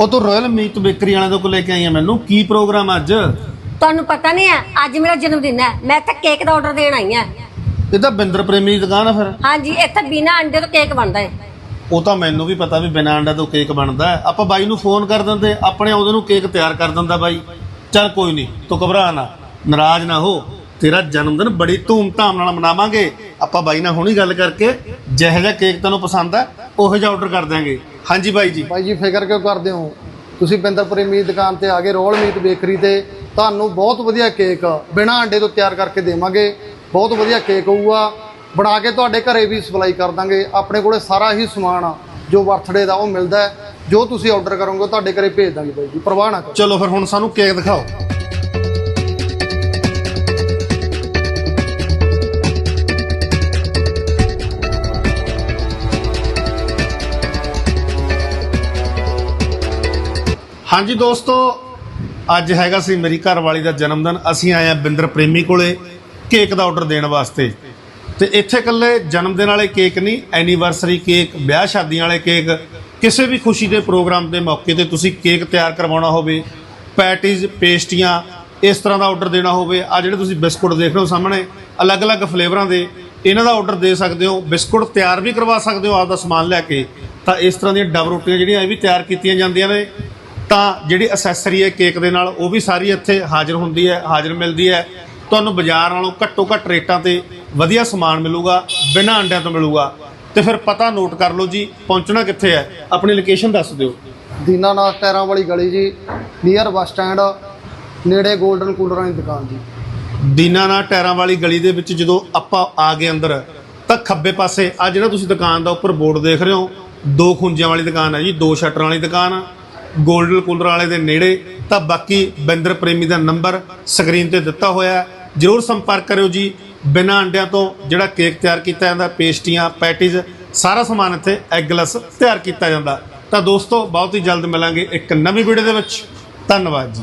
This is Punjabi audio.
ਉਹ ਤੂੰ ਰਾਇਲ ਮੀਟ ਬੇਕਰੀ ਵਾਲਿਆਂ ਕੋਲ ਲੈ ਕੇ ਆਈ ਆ ਮੈਨੂੰ। ਕੀ ਪ੍ਰੋਗਰਾਮ ਅੱਜ? ਤੁਹਾਨੂੰ ਪਤਾ ਨਹੀਂ ਹੈ ਅੱਜ ਮੇਰਾ ਜਨਮ ਦਿਨ ਹੈ। ਮੈਂ ਤਾਂ ਕੇਕ ਦਾ ਆਰਡਰ ਦੇਣ ਆਈ ਹਾਂ। ਇਹ ਤਾਂ ਬਿੰਦਰ ਪ੍ਰੇਮੀ ਦੀ ਦੁਕਾਨ ਆ ਫਿਰ। ਹਾਂਜੀ ਇੱਥੇ ਬਿਨਾ ਅੰਡੇ ਤੋਂ ਕੇਕ ਬਣਦਾ ਹੈ। ਉਹ ਤਾਂ ਮੈਨੂੰ ਵੀ ਪਤਾ ਵੀ ਬਿਨਾਂ ਅੰਡਾ ਤੋਂ ਕੇਕ ਬਣਦਾ ਹੈ। ਆਪਾਂ ਬਾਈ ਨੂੰ ਫੋਨ ਕਰ ਦਿੰਦੇ ਆਪਣੇ ਆਉਂਦੇ ਨੂੰ ਕੇਕ ਤਿਆਰ ਕਰ ਦਿੰਦਾ ਬਾਈ। ਚੱਲ ਕੋਈ ਨਹੀਂ ਤੂੰ ਘਬਰਾ ਨਾ ਨਾਰਾਜ਼ ਨਾ ਹੋ। ਤੇਰਾ ਜਨਮ ਦਿਨ ਬੜੀ ਧੂਮ-ਧਾਮ ਨਾਲ ਮਨਾਵਾਂਗੇ। ਆਪਾਂ ਬਾਈ ਨਾਲ ਹੁਣੀ ਗੱਲ ਕਰਕੇ ਜਿਹੋ ਜਿਹਾ ਕੇਕ ਤੈਨੂੰ ਪਸੰਦ ਹੈ ਉਹੋ ਜਿਹਾ ਆਰਡਰ ਕਰ ਦਿਆਂਗੇ। ਹਾਂਜੀ ਬਾਈ ਜੀ। ਭਾਈ ਜੀ ਫਿਕਰ ਕਿਉਂ ਕਰਦੇ ਹੋ? ਤੁਸੀਂ ਬਿੰਦਰਪੁਰੀ ਮੀਟ ਦੁਕਾਨ ਤੇ ਆ ਗਏ ਰੋਲ ਮੀਟ ਬੇਕਰੀ ਤੇ। ਤੁਹਾਨੂੰ ਬਹੁਤ ਵਧੀਆ ਕੇਕ ਬਿਨਾਂ ਅੰਡੇ ਤੋਂ ਤਿਆਰ ਕਰਕੇ ਦੇਵਾਂਗੇ। ਬਹੁਤ ਵਧੀਆ ਕੇਕ ਹੋਊਗਾ। ਬਣਾ ਕੇ ਤੁਹਾਡੇ ਘਰੇ ਵੀ ਸਪਲਾਈ ਕਰ ਦਾਂਗੇ। ਆਪਣੇ ਕੋਲੇ ਸਾਰਾ ਹੀ ਸਮਾਨ ਆ ਜੋ ਬਰਥਡੇ ਦਾ ਉਹ ਮਿਲਦਾ ਜੋ ਤੁਸੀਂ ਆਰਡਰ ਕਰੋਗੇ ਤੁਹਾਡੇ ਘਰੇ ਭੇਜ ਦਾਂਗੇ ਭਾਈ ਜੀ। ਪਰਵਾਹ ਨਾ ਕਰੋ। ਚਲੋ ਫਿਰ ਹੁਣ ਸਾਨੂੰ ਕੇਕ ਦਿਖਾਓ। ਹਾਂਜੀ ਦੋਸਤੋ, ਅੱਜ ਹੈਗਾ ਸੀ ਮੇਰੀ ਘਰ ਵਾਲੀ ਦਾ ਜਨਮ ਦਿਨ ਅਸੀਂ ਆਏ ਆ ਬਿੰਦਰ ਪ੍ਰੇਮੀ ਕੋਲੇ ਕੇਕ ਦਾ ਆਰਡਰ ਦੇਣ ਵਾਸਤੇ। ਤੇ ਇੱਥੇ ਇਕੱਲੇ ਜਨਮ ਦਿਨ ਵਾਲੇ ਕੇਕ ਨਹੀਂ ਐਨੀਵਰਸਰੀ ਕੇਕ, ਵਿਆਹ ਸ਼ਾਦੀਆਂ ਵਾਲੇ ਕੇਕ, ਕਿਸੇ ਵੀ ਖੁਸ਼ੀ ਦੇ ਪ੍ਰੋਗਰਾਮ ਦੇ ਮੌਕੇ ਤੇ ਤੁਸੀਂ ਕੇਕ ਤਿਆਰ ਕਰਵਾਉਣਾ ਹੋਵੇ ਪੈਟੀਜ਼ ਪੇਸਟੀਆਂ, ਇਸ ਤਰ੍ਹਾਂ ਦਾ ਆਰਡਰ ਦੇਣਾ ਹੋਵੇ। ਆ ਜਿਹੜੇ ਤੁਸੀਂ ਬਿਸਕੁਟ ਦੇਖ ਰਹੇ ਹੋ ਸਾਹਮਣੇ, ਅਲੱਗ-ਅਲੱਗ ਫਲੇਵਰਾਂ ਦੇ, ਇਹਨਾਂ ਦਾ ਆਰਡਰ ਦੇ ਸਕਦੇ ਹੋ। ਬਿਸਕੁਟ ਤਿਆਰ ਵੀ ਕਰਵਾ ਸਕਦੇ ਹੋ, ਆਪਦਾ ਸਮਾਨ ਲੈ ਕੇ। ਤਾਂ ਇਸ ਤਰ੍ਹਾਂ ਦੀਆਂ ਡਬ ਰੋਟੀਆਂ ਜਿਹੜੀਆਂ ਇਹ ਵੀ ਤਿਆਰ ਕੀਤੀਆਂ ਜਾਂਦੀਆਂ ਨੇ। ਤਾਂ ਜਿਹੜੀ ਅਸੈਸਰੀ ਹੈ ਕੇਕ ਦੇ ਨਾਲ ਉਹ ਵੀ ਸਾਰੀ ਇੱਥੇ ਹਾਜ਼ਰ ਹੁੰਦੀ ਹੈ ਹਾਜ਼ਰ ਮਿਲਦੀ ਹੈ। ਤੁਹਾਨੂੰ ਬਾਜ਼ਾਰ ਨਾਲੋਂ ਘੱਟੋ ਘੱਟ ਰੇਟਾਂ ਤੇ ਵਧੀਆ ਸਮਾਨ ਮਿਲੂਗਾ ਬਿਨਾਂ ਅੰਡਿਆਂ ਤੋਂ ਮਿਲੂਗਾ। ਤੇ ਫਿਰ ਪਤਾ ਨੋਟ ਕਰ ਲਓ ਜੀ ਪਹੁੰਚਣਾ ਕਿੱਥੇ ਹੈ? ਆਪਣੀ ਲੋਕੇਸ਼ਨ ਦੱਸ ਦਿਓ। ਦੀਨਾਨਾਥ ਟਾਇਰਾਂ ਵਾਲੀ ਗਲੀ ਜੀ ਨੀਅਰ ਬੱਸ ਸਟੈਂਡ ਨੇੜੇ 골ਡਨ ਕੂਲਰਾਂ ਦੀ ਦੁਕਾਨ ਜੀ। ਦੀਨਾਨਾ ਟਾਇਰਾਂ ਵਾਲੀ ਗਲੀ ਦੇ ਵਿੱਚ ਜਦੋਂ ਆਪਾਂ ਆ ਗਏ ਅੰਦਰ ਤਾਂ ਖੱਬੇ ਪਾਸੇ ਆ ਜਿਹੜਾ ਤੁਸੀਂ ਦੁਕਾਨ ਦਾ ਉੱਪਰ ਬੋਰਡ ਦੇਖ ਰਹੇ ਹੋ ਦੋ ਖੁੰਝਿਆਂ ਵਾਲੀ ਦੁਕਾਨ ਹੈ ਜੀ ਦੋ ਸ਼ਟਰਾਂ ਵਾਲੀ ਦੁਕਾਨ ਆ। 골ਡਨ ਕੂਲਰ ਵਾਲੇ ਦੇ ਨੇੜੇ, ਤਾਂ ਬਾਕੀ ਬਿੰਦਰ ਪ੍ਰੇਮੀ ਦਾ ਨੰਬਰ ਸਕਰੀਨ ਤੇ ਦਿੱਤਾ ਹੋਇਆ ਜਰੂਰ ਸੰਪਰਕ ਕਰਿਓ ਜੀ। ਬਿਨਾਂ ਅੰਡਿਆਂ ਤੋਂ ਜਿਹੜਾ ਕੇਕ ਤਿਆਰ ਕੀਤਾ ਜਾਂਦਾ, ਪੇਸਟੀਆਂ, ਪੈਟੀਜ਼, ਸਾਰਾ ਸਮਾਨ ਇੱਥੇ ਐਗਲੈਸ ਤਿਆਰ ਕੀਤਾ ਜਾਂਦਾ। ਤਾਂ ਦੋਸਤੋ, ਬਹੁਤ ਹੀ ਜਲਦ ਮਿਲਾਂਗੇ ਇੱਕ ਨਵੀਂ ਵੀਡੀਓ ਦੇ ਵਿੱਚ। ਧੰਨਵਾਦ ਜੀ।